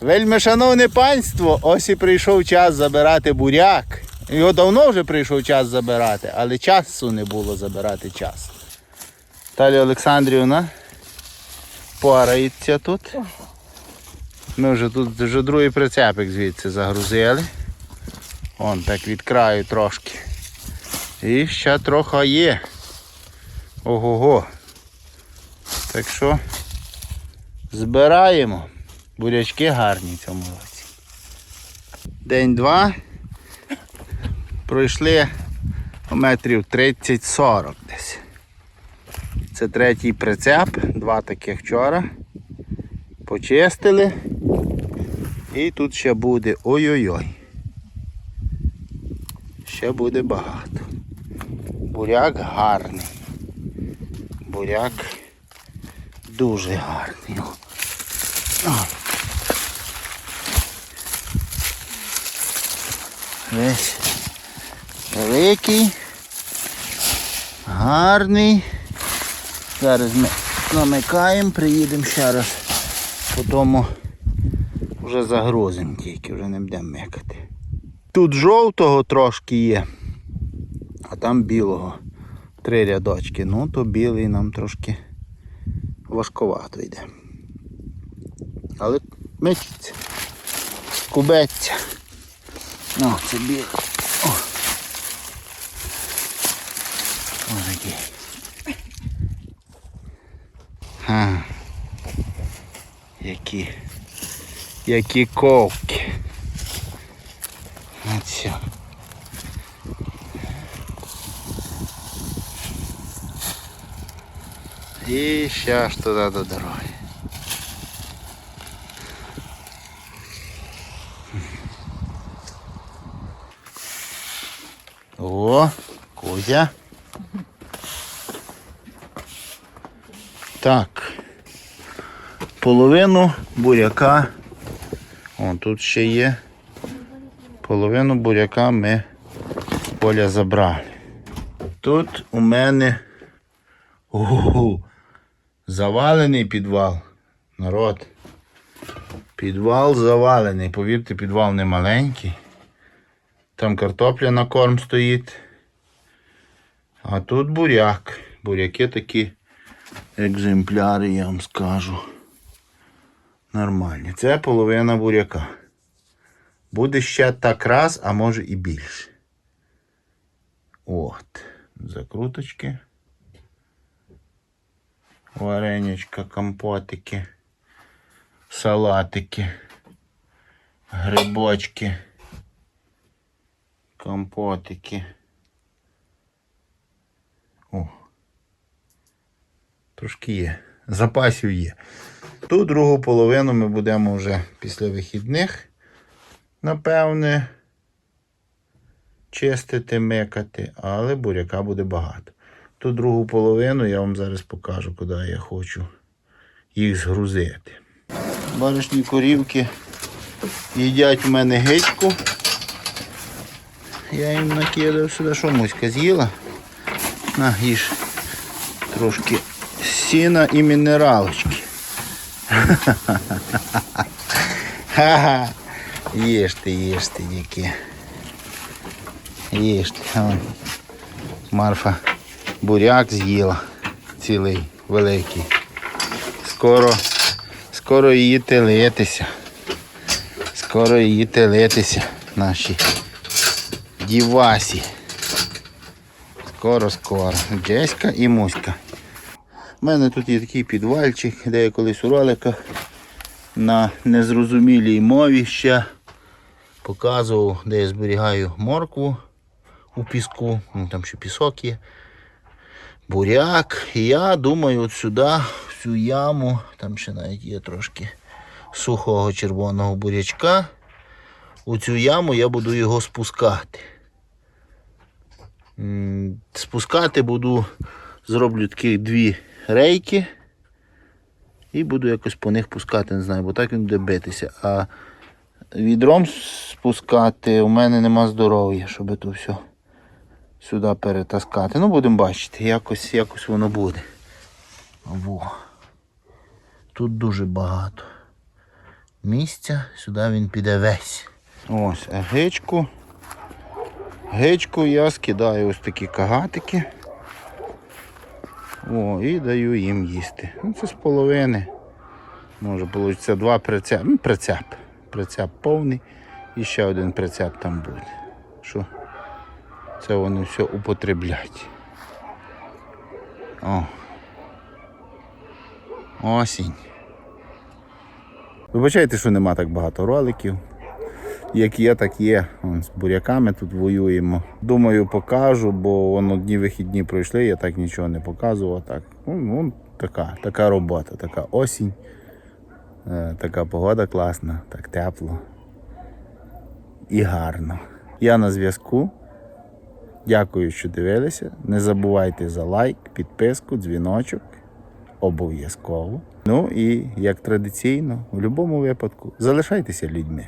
Вельми шановне панство, ось і прийшов час забирати буряк. Його давно вже прийшов час забирати, але часу не було забирати час. Талія Олександрівна порається тут. Ми вже тут вже другий прицепик звідси загрузили. Вон так від краю трошки. І ще трохи є. Ого-го. Так що збираємо. Бурячки гарні в цьому році. День-два. Пройшли метрів 30-40 десь. Це третій прицеп, два таких вчора. Почистили. І тут ще буде ой-ой-ой. Ще буде багато. Буряк гарний. Буряк дуже гарний. О. О. Весь великий, гарний. Зараз ми намикаємо, приїдемо ще раз. Потім вже загрузимо тільки, вже не будемо микати. Тут жовтого трошки є, а там білого. Три рядочки. Ну, то білий нам трошки важковато йде. Але мечиться. Кубеться. О, це білий. О. Ось такий. Ха. Які. Які ковки. Оце. І ще ж туди до дороги. О, Кузя. Так. Половину буряка. О, тут ще є. Половину буряка ми поля забрали. Тут у мене Ого, завалений підвал. Народ. Підвал завалений. Повірте, підвал не маленький. Там картопля на корм стоїть. А тут буряк. Буряки такі екземпляри, я вам скажу. Нормальні. Це половина буряка. Буде ще так раз, а може і більше. От. Закруточки. Вареничка, компотики, салатики, грибочки, компотики. О. Трошки є. Запасів є. Ту другу половину ми будемо вже після вихідних, напевне, чистити, микати, але буряка буде багато. Ту другу половину я вам зараз покажу, куди я хочу їх згрузити. Баришні корівки їдять у мене гидьку. Я їм накидав сюди, що муська з'їла. На, їж трошки сіна і мінералочки. Ха-ха. Їжте, їжте, діки. Вон. Марфа буряк з'їла цілий великий. Скоро, скоро її телитися. Скоро її телитися наші дівасі. Скоро, скоро. Джеська і Муська. У мене тут є такий підвальчик, де я колись у роликах на незрозумілій мові ще показував, де я зберігаю моркву у піску. Ну, Там ще пісок є буряк. Я думаю, от сюди, в цю яму, там ще навіть є трошки сухого червоного бурячка. У цю яму я буду його спускати. Спускати буду, зроблю такі дві рейки. І буду якось по них пускати, не знаю, бо так він буде битися. А відром спускати у мене нема здоров'я, щоб то все сюди перетаскати. Ну, будемо бачити, якось, якось воно буде. Во. Тут дуже багато. місця, сюди він піде весь. Ось, а Гичку я скидаю ось такі кагатики. О, і даю їм їсти. Ну, це з половини. Може вийде два прицеп. Ну, прицеп. Прицеп повний і ще один прицеп там буде. Що це вони все употреблять. О. Осінь. Вибачайте, що нема так багато роликів. Як є, так є. Вон, з буряками тут воюємо. Думаю, покажу, бо воно одні вихідні пройшли, я так нічого не показував. Так. Ну, ну, така, така робота, така осінь. Е, така погода класна, так тепло і гарно. Я на зв'язку. Дякую, що дивилися. Не забувайте за лайк, підписку, дзвіночок. Обов'язково. Ну і як традиційно, в будь-якому випадку, залишайтеся людьми.